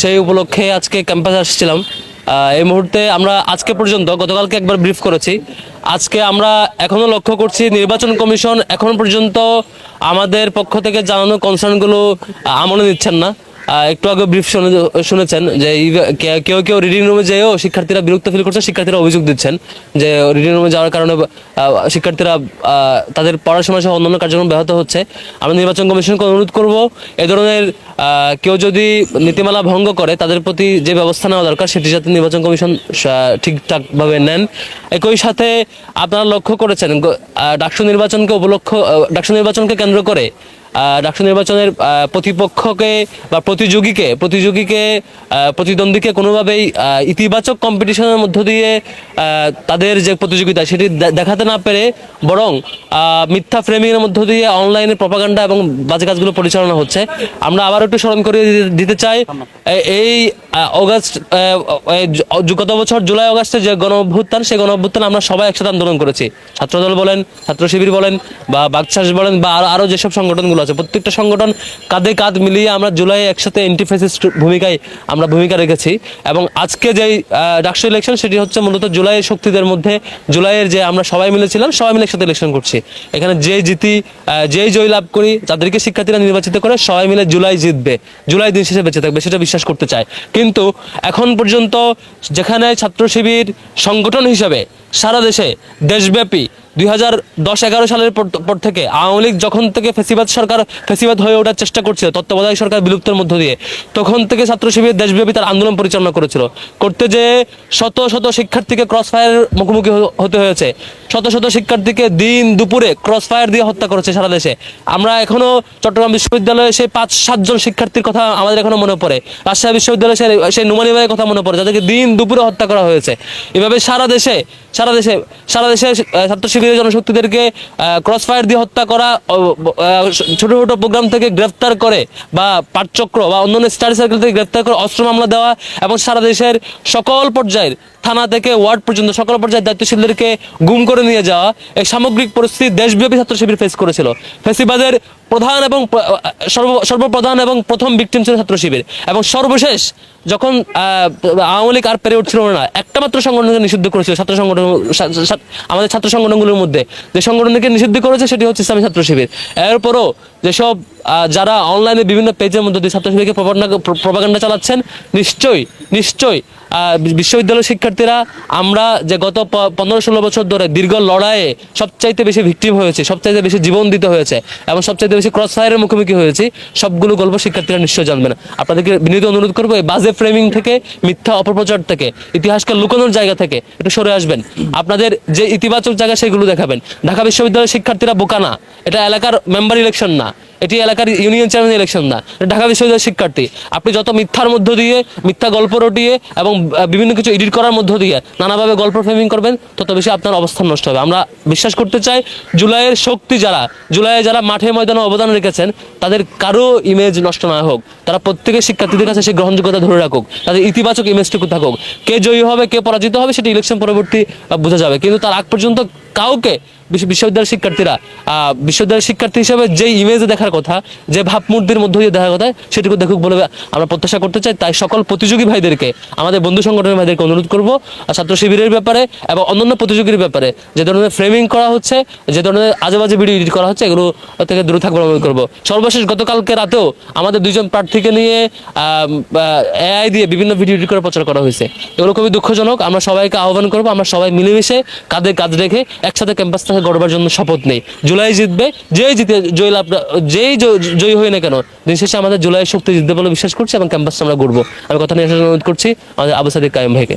সেই উপলক্ষে আজকে ক্যাম্পাসে আসছিলাম। এই মুহূর্তে আমরা আজকে পর্যন্ত, গতকালকে একবার ব্রিফ করেছি। আজকে আমরা এখনও লক্ষ্য করছি নির্বাচন কমিশন এখন পর্যন্ত আমাদের পক্ষ থেকে জানানো কনসার্নগুলো আমলে নিচ্ছেন না। একটু আগে ব্রিফ শুনেছেন যে কেউ কেউ রিডিং রুমে যেয়েও শিক্ষার্থীরা বিরক্ত ফিল করছে, শিক্ষার্থীরা অভিযোগ দিচ্ছেন যে রিডিং রুমে যাওয়ার কারণে শিক্ষার্থীরা তাদের পড়াশোনা সহ অন্যান্য কার্যক্রম ব্যাহত হচ্ছে। আমরা নির্বাচন কমিশনকে অনুরোধ করব, এ ধরনের কেউ যদি নীতিমালা ভঙ্গ করে, তাদের প্রতি যে ব্যবস্থা নেওয়া দরকার, সেটি যাতে নির্বাচন কমিশন ঠিকঠাকভাবে নেন। একই সাথে আপনারা লক্ষ্য করেছেন ডাকসু নির্বাচনকে উপলক্ষ ডাকসু নির্বাচনকে কেন্দ্র করে ডাকসু নির্বাচনের প্রতিপক্ষকে বা প্রতিযোগীকে প্রতিযোগীকে প্রতিদ্বন্দ্বীকে কোনোভাবেই ইতিবাচক কম্পিটিশনের মধ্য দিয়ে তাদের যে প্রতিযোগিতা সেটি দেখাতে না পেরে বরং মিথ্যা ফ্রেমিংয়ের মধ্য দিয়ে অনলাইনে প্রপাগান্ডা এবং বাজে কাজগুলো পরিচালনা হচ্ছে। আমরা আবার একটু স্মরণ করিয়ে দিতে- চাই এই অগাস্ট গত বছর জুলাই অগাস্টে যে গণ অভ্যুত্থান সেই গণ অভ্যুত্থান আমরা সবাই একসাথে আন্দোলন করেছি। ছাত্রদল বলেন ছাত্র শিবির বলেন বা বাকশাস বলেন বা আরও আরও যেসব সংগঠনগুলো আছে। প্রত্যেকটা সংগঠন কাঁধে কাঁধ মিলিয়ে আমরা জুলাই একসাথে এন্টিফেসিস্ট ভূমিকায় আমরা ভূমিকা রেখেছি এবং আজকে যেই ডাকসু ইলেকশন সেটি হচ্ছে মূলত জুলাইয়ের শক্তিদের মধ্যে, জুলাইয়ের যে আমরা সবাই মিলেছিলাম, সবাই মিলে একসাথে ইলেকশন করছি। এখানে যে জিতি যেই জয় লাভ করি তাদেরকে শিক্ষার্থীরা নির্বাচিত করে, সবাই মিলে জুলাই জিতবে, জুলাই দিন শেষে বেঁচে থাকবে, সেটা বিশ্বাস করতে চায়। কিন্তু এখন পর্যন্ত যেখানে ছাত্র শিবির সংগঠন হিসাবে সারা দেশে দেশব্যাপী দুই হাজার দশ এগারো সালের পর থেকে আওয়ামী লীগ যখন থেকে ফেসিবাদ সরকার ফেসিবাদ হয়ে ওঠার চেষ্টা করছিল, তত্ত্বাবধায়ক সরকার বিলুপ্তের মধ্য দিয়ে, তখন থেকে ছাত্র শিবির দেশব্যাপী তার আন্দোলন পরিচালনা করেছিল। করতে যে শত শত শিক্ষার্থীকে ক্রস ফায়ার মুখোমুখি হতে হয়েছে, শত শত শিক্ষার্থীকে দিন দুপুরে ক্রস ফায়ার দিয়ে হত্যা করেছে সারা দেশে। আমরা এখনও চট্টগ্রাম বিশ্ববিদ্যালয়ে সেই পাঁচ, সাতজন শিক্ষার্থীর কথা আমাদের এখনও মনে পড়ে। রাজশাহী বিশ্ববিদ্যালয়ে সেই নুমানি ভাইয়ের কথা মনে পড়ে, যাদেরকে দিন দুপুরে হত্যা করা হয়েছে। এভাবে সারা দেশে সারা দেশে সারা দেশে ছাত্র শিবিরের জনশক্তিদেরকে ক্রস ফায়ার দিয়ে হত্যা করা ছোট ছোট প্রোগ্রাম থেকে গ্রেফতার করে বা পাঠচক্র বা অন্যান্য স্টাডি সার্কেল থেকে গ্রেফতার করে অস্ত্র মামলা দেওয়া এবং সারা দেশের সকল পর্যায়ের থানা থেকে ওয়ার্ড পর্যন্ত সকল পর্যায়ে দায়িত্বশীলদেরকে গুম করে নিয়ে যাওয়া এই সামগ্রিক পরিস্থিতি দেশব্যাপী ছাত্র শিবির ফেস করেছিল। ফেসিবাদের প্রধান এবং সর্ব সর্বপ্রধান এবং প্রথম ভিকটিম ছিল ছাত্র শিবির। এবং সর্বশেষ যখন আওয়ামী লীগ আর পেরে উঠছিল না, একটা মাত্র সংগঠনকে নিষিদ্ধ করেছিল ছাত্র সংগঠন আমাদের ছাত্র সংগঠনগুলোর মধ্যে। যে সংগঠনকে নিষিদ্ধ করেছে সেটি হচ্ছে ইসলামী ছাত্র শিবির। এরপরও যেসব যারা অনলাইনে বিভিন্ন পেজের মধ্যে দিয়ে ছাত্র শিবিরকে প্রপাগান্ডা চালাচ্ছেন, নিশ্চয়ই নিশ্চয়ই আহ, বি- বিশ্ববিদ্যালয়ের শিক্ষার্থীরা আমরা যে গত পনেরো ষোলো বছর ধরে দীর্ঘ লড়াইয়ে সবচাইতে বেশি ভিকটিম হয়েছে সবচাইতে বেশি জীবন দিতে হয়েছে এবং সবচাইতে বেশি ক্রস ফায়ারের মুখোমুখি হয়েছি সবগুলো গল্প শিক্ষার্থীরা নিশ্চয় জানবেন। আপনাদেরকে বিনীত অনুরোধ করব এই বাজে ফ্রেমিং থেকে মিথ্যা অপপ্রচার থেকে ইতিহাসকে লুকানোর জায়গা থেকে একটু সরে আসবেন। আপনাদের যে ইতিবাচক জায়গা সেগুলো দেখাবেন। ঢাকা বিশ্ববিদ্যালয়ের শিক্ষার্থীরা বোকা না এটা এলাকার মেম্বার ইলেকশন না। এটি এলাকার ইউনিয়ন চেয়ারম্যান ইলেকশন না। ঢাকা বিশ্ববিদ্যালয়ের শিক্ষার্থী। আপনি যত মিথ্যার মধ্য দিয়ে, মিথ্যা গল্প রটিয়ে এবং বিভিন্ন কিছু এডিট করার মধ্য দিয়ে নানাভাবে গল্প ফ্রেমিং করবেন, তত বেশি আপনার অবস্থান নষ্ট হবে। আমরা বিশ্বাস করতে চাই, জুলাইয়ের শক্তি যারা, জুলাইয়ে যারা মাঠে ময়দানে অবদান রেখেছেন, তাদের কারও ইমেজ নষ্ট না হোক। তারা প্রত্যেকের শিক্ষার্থীদের কাছে সেই গ্রহণযোগ্যতা ধরে রাখুক। তাদের ইতিবাচক ইমেজটুকু থাকুক। কে জয়ী হবে, কে পরাজিত হবে, সেটি ইলেকশন পরবর্তী বোঝা যাবে। কিন্তু তার আগ পর্যন্ত কাউকে বিশ্ববিদ্যালয়ের শিক্ষার্থীরা বিশ্ববিদ্যালয়ের শিক্ষার্থী হিসেবে যে ইমেজ দেখার কথা, যে ভাবমূর্তির মধ্য দিয়ে দেখার কথা, সেটুকু দেখুক বলে আমরা প্রত্যাশা করতে চাই। তাই সকল প্রতিযোগী ভাইদেরকে, আমাদের বন্ধু সংগঠনের ভাইদেরকে অনুরোধ করব ছাত্র শিবিরের ব্যাপারে এবং অন্যান্য প্রতিযোগীর ব্যাপারে, যে ধরনের ফ্রেমিং করা হচ্ছে, যে ধরনের আজে বাজে ভিডিও এডিট করা হচ্ছে, এগুলো থেকে দূরে থাকবার অনুরোধ করব। সর্বশেষ, গতকালকে রাতেও আমাদের দুইজন প্রার্থীকে নিয়ে এআই দিয়ে বিভিন্ন ভিডিও এডিট করে প্রচার করা হয়েছে। এগুলো খুবই দুঃখজনক। আমরা সবাইকে আহ্বান করব, আমরা সবাই মিলেমিশে কাঁধে কাঁধ রেখে একসাথে ক্যাম্পাস থেকে গড়বার জন্য শপথ নেই। জুলাই জিতবে, যেই জিতে জয়ী লাভ যেই জয়ী হই না কেন, দিন শেষে আমাদের জুলাই শক্তি জিতবে বলে বিশ্বাস করছি এবং ক্যাম্পাসটা আমরা ঘুরবো আমি কথা নিয়ে অনুরোধ করছি, আমাদের আবু সাদিক কায়েম ভাইকে।